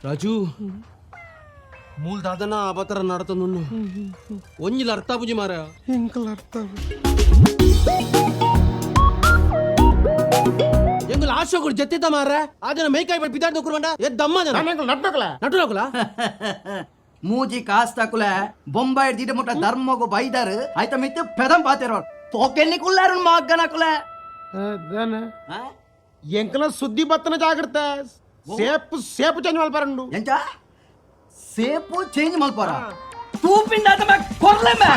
ರಾಜು ಮೂಲ್ ದಾದನ ಅಬತರ ನಡತ ನುಣ್ಣು ಒಂಜಿಲ ಅರ್ಥ ಬುಜಿ ಮಾರ ಎಂಕಲ್ ಅರ್ಥ ಎಂಗುಲ ಆಶೋಗಳು ಜತ್ತಿದ್ದ ಮಾರ ಆದನ ಮೇಕಾಯಿ ಬಡ್ ಪಿದಾಡ್ ನೋಕ್ರಮಂಡ ಎದ್ ದಮ್ಮ ಜನ ಎಂಕಲ್ ನಟ್ನಕಲ ನಟು ನೋಕಲ ಮೂಜಿ ಕಾಸ್ತಾಕುಲ ಬೊಂಬಾಯಿ ದಿಟ ಮುಟ್ಟ ಧರ್ಮಗು ಬೈದಾರು ಆಯ್ತ ಮಿತ್ತು ಪೆದಂ ಪಾತಿರೋ ಪೋಕೆಲ್ಲಿ ಕುಲ್ಲಾರು ಮಗನಕುಲ ಅದಾನ ಎಂಕಲ ಸುದ್ದಿ ಬತ್ತನ ಜಾಗ್ರತ ಸೇಪು ಸೇಪು ಚೇಂಜ್ ಮಲ್ಪಾರಂಡು ಎಂಚ ಸೇಪು ಚೇಂಜ್ ಮಲ್ಪಾರ ತೂಪಿಂಡ ಕೊರ್ಲೆ ಮೇ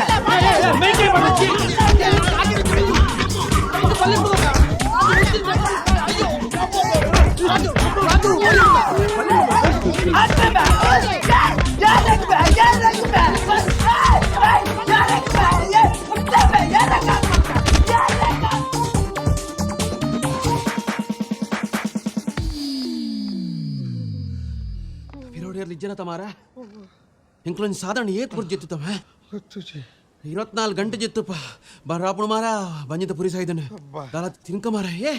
ಇರೋಡಿಯರ್ಲಿ ಇಜ್ಜನ ತಮಾರ ಎಂಕ್ಲೊಂದು ಸಾಧಾರಣ ಏತ್ ಬುರ್ಜ್ ಜೆತ್ತುತ್ತವ ಇರವತ್ನಾಲ್ಕು ಗಂಟೆ ಜೆತ್ತುಪ್ಪ ಬರಾಪುಣ ಮಾರ ಬಂಜಿತ ಪುರಿ ಸಾಯ್ದನೆ ದಾಲ ತಿನ್ಕ ಮಾರ ಏ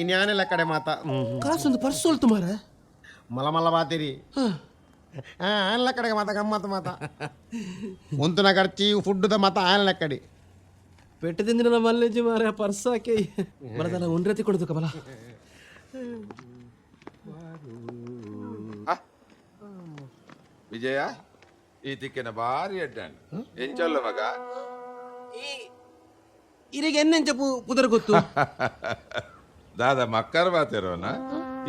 ಇನ್ಯಾನೆಲ್ಲ ಕಡೆ ಮಾತ ಕಾಸೊಂದು ಪರ್ಸ್ ಸೋಲ್ತು ಮಾರ ಮಲ ಮಲ ಬಾತಿರಿ ಹ. ಆ ಆನ್ಲ ಕಡೆಗೆ ಮಾತ ಗಮ್ಮತ್ ಮಾತ ಒಂತನ ಖರ್ಚಿ ಫುಡ್ದ ಮಾತ ಆನ್ಲ ಕಡೆ ಪೆಟ್ಟದಿಂದ ನಮ್ಮ ಮಲ್ಲೆಜ್ಜಿ ಮಾರ ಪರ್ಸ್ ಹಾಕಿ ಬರದಲ್ಲ ಒಂದ್ರತಿ ಕೊಡ್ದು ಕಬಲ ವಿಜಯ ಈ ತಿಕ್ಕಿನ ಭಾರಿ ಅಡ್ಡಾಣ. ಎಂಚಲ್ಲ ಮಗ? ಇರಿಗೆ ಎನ್ನೆಂಚ ಪುದರ್ ಗೊತ್ತು? ದಾದ ಮಕ್ಕರ್ ಮಾತಿರೋನ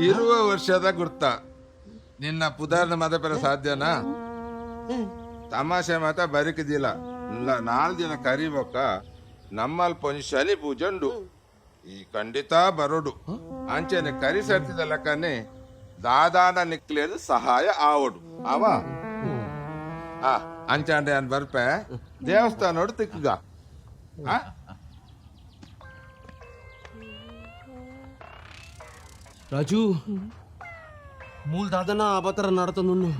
ಇರುವ ವರ್ಷದ ಗುರ್ತ. ನಿನ್ನ ಪುದಾರ್ನ ಮದಪೆರ ಸಾಧ್ಯನಾ? ತಮಾಷೆ ಮಾತ ಬರಿಕಿದಿಲ್ಲ ನಾಲ್ ದಿನ ಕರಿಬೇಕ. ನಮ್ಮಲ್ ಪೊಂಜಿ ಶನಿ ಪೂಜಂಡು. ಈ ಖಂಡಿತ ಬರೋಡು. ಅಂಚೆನೆ ಕರಿ ಸರ್ತಿದ ಲೆಕ್ಕನೆ ದಾದಾನ ನಿಕ್ಲೇದು ಸಹಾಯ ಆವಡು. ಅವ? ಆ ಅಂಚಾಂಡೆ ಅನ್ ಬರ್ಪೆ. ದೇವಸ್ಥಾನ ನೋಡು ತಿಕ್ಕಗ. ರಾಜು ಮೂಲ ದಾದನ ಅಬತರ ನಡತ ನುಣ್ಣು.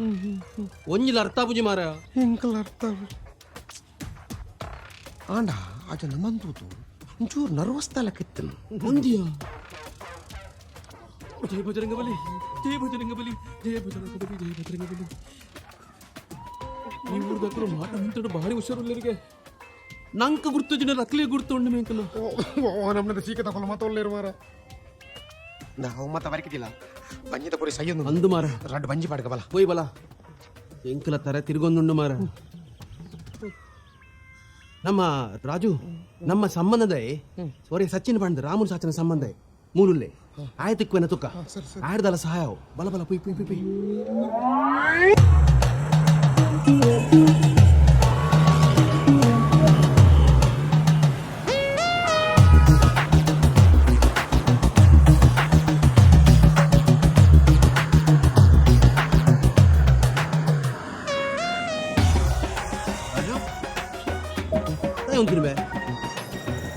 ಒಂಜಿಲ್ ಅರ್ಥ ಬುಜಿ ಮಾರ? ಎಂಕಲ್ ಅರ್ಥ ಆಂಡ ಆಚ ನಮ್ಮಂತೂತು ಒಂಚೂರು ನರ್ವಸ್ ತಲಕಿತ್ತನು ಒಂದಿಯ? ಬಜರಂಗ ಬಲಿ? ಜಯ ಭದ್ರಂಗ ಬಲಿ ಈ ಭದ್ರಂಗ ಬಲಿ ಜಯ ಭದ್ರಂಗ ಬಲಿ ಈ ಊರ್ದಾಕರು ಮಾಟ ನಿಂತಡು ಭಾರಿ ಹುಷಾರುಲ್ಲರಿಗೆ ನಂಕ ಗುರ್ತು ಜನ ರಕ್ಲೆ ಗುರ್ತು ಉಂಡು ಮೇಂಕಲು ನಮ್ಮ ಸೀಕ ತಕೊಲ್ಲ ಮತ ಒಳ್ಳೆ ಮಾರ ನಾವು ಮತ ಬರಕಿದಿಲ್ಲ. ಬಂಜಿದ ಪುರಿ ಸೈಯೊಂದು ಅಂದು ಮಾರ. ರಡ್ ಬಂಜಿ ಪಾಡ್ಕ ಬಲ. ಹೋಯ್ ಬಲ. ಎಂಕಲ ತರ ತಿರ್ಗೊಂದುಂಡು ಮಾರ. ನಮ್ಮ ರಾಜು ನಮ್ಮ ಸಂಬಂಧದೇ ಸಾರಿ ಸಚಿನ್ ಬಂದ ರಾಮನ್ ಸಚಿನ್ ಸಂಬಂಧ. ಮೂನುಲ್ಲೆ. ಆಯ್ತು ತುಕ್ಕ. ಆಡ್ದಲ್ಲ ಸಹಾಯ ಬಲ ಬಲ ಪುಯ್ ಪುಯ್ ಪುಯ್ ಪುಯ್.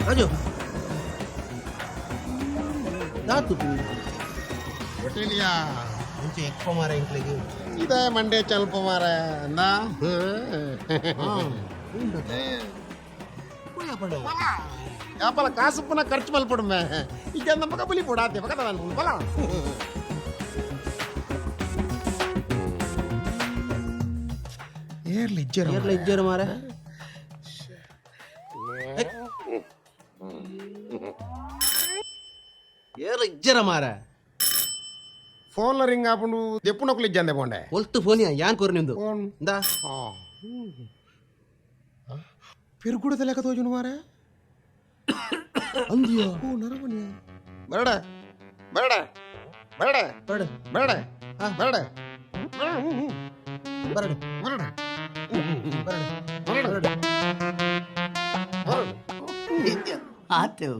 ರಾಜು? ದಾತು ಒಟ್ಟಿಲಿಯಾ ಮುಂಚೆ ಎಕ್ಪ ಮಾರ ಇಂಕ್ಲಿಗೆ ಇದ ಮಂಡೆ ಚಲ್ಪ ಮಾರ ಅಂದ ಯಾಪಲ ಕಾಸು ಪುನಃ ಖರ್ಚು ಮಲ್ಪಡುಮೆ ಈಗ ನಮ್ಮ ಮಗ ಬಲಿ ಪುಡಾತೆ ಮಗ ನಾನು ಬಲ ಏರ್ಲಿ ಇಜ್ಜರ ಏರ್ಲ ಇಜ್ಜರ ಮಾರ ఏర ఇజ్జర మారా ఫోన్లో రింగ్ కాకుండా ఎప్పుడు నొక్కలు ఇచ్చాను పోండే ఒల్టు ఫోన్ యాన్ కోరి నిందు ఫోన్ ఇందా పేరు కూడా తెలియక తోచును మారా అందియో ఓ నరవని బరడా బరడా బరడా బరడా బరడా బరడా బరడా బరడా బరడా బరడా ఆతేవు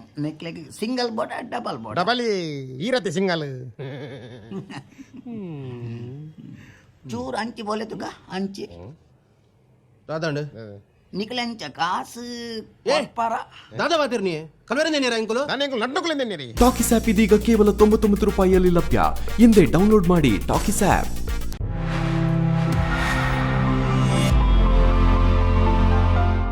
ನೆಕ್ಲೆಗ್ ಸಿಂಗಲ್ ಬೋಟ ಡಬಲ್ ಬೋಟ ಡಬಲಿ ಈರತ್ತೆ ಸಿಂಗಲ್ ಚೂರು ಅಂಚಿ ಬೋಲೆ ತುಕ ಅಂಚಿ దాదాండు ನಿಕ್ಲೆಂಚ ಕಾಸು ಕೊಡ್ಪಾರ దాదా వాతిర్ నీ కలవరిందే నీరా ఇంకులు ನಾನು ಹೆಂಗ್ ನಡ್ನಕ್ಕಲಿಂದೇನೆ ರೀ ಟಾಕಿಸ್ ಆಪ್ ಇದೀಗ ಕೇವಲ ತೊಂಬತ್ತೊಂಬತ್ತು ರೂಪಾಯಿಯಲ್ಲಿ ಲಭ್ಯ ಹಿಂದೆ ಡೌನ್ಲೋಡ್ ಮಾಡಿ ಟಾಕಿಸ್ ಆಪ್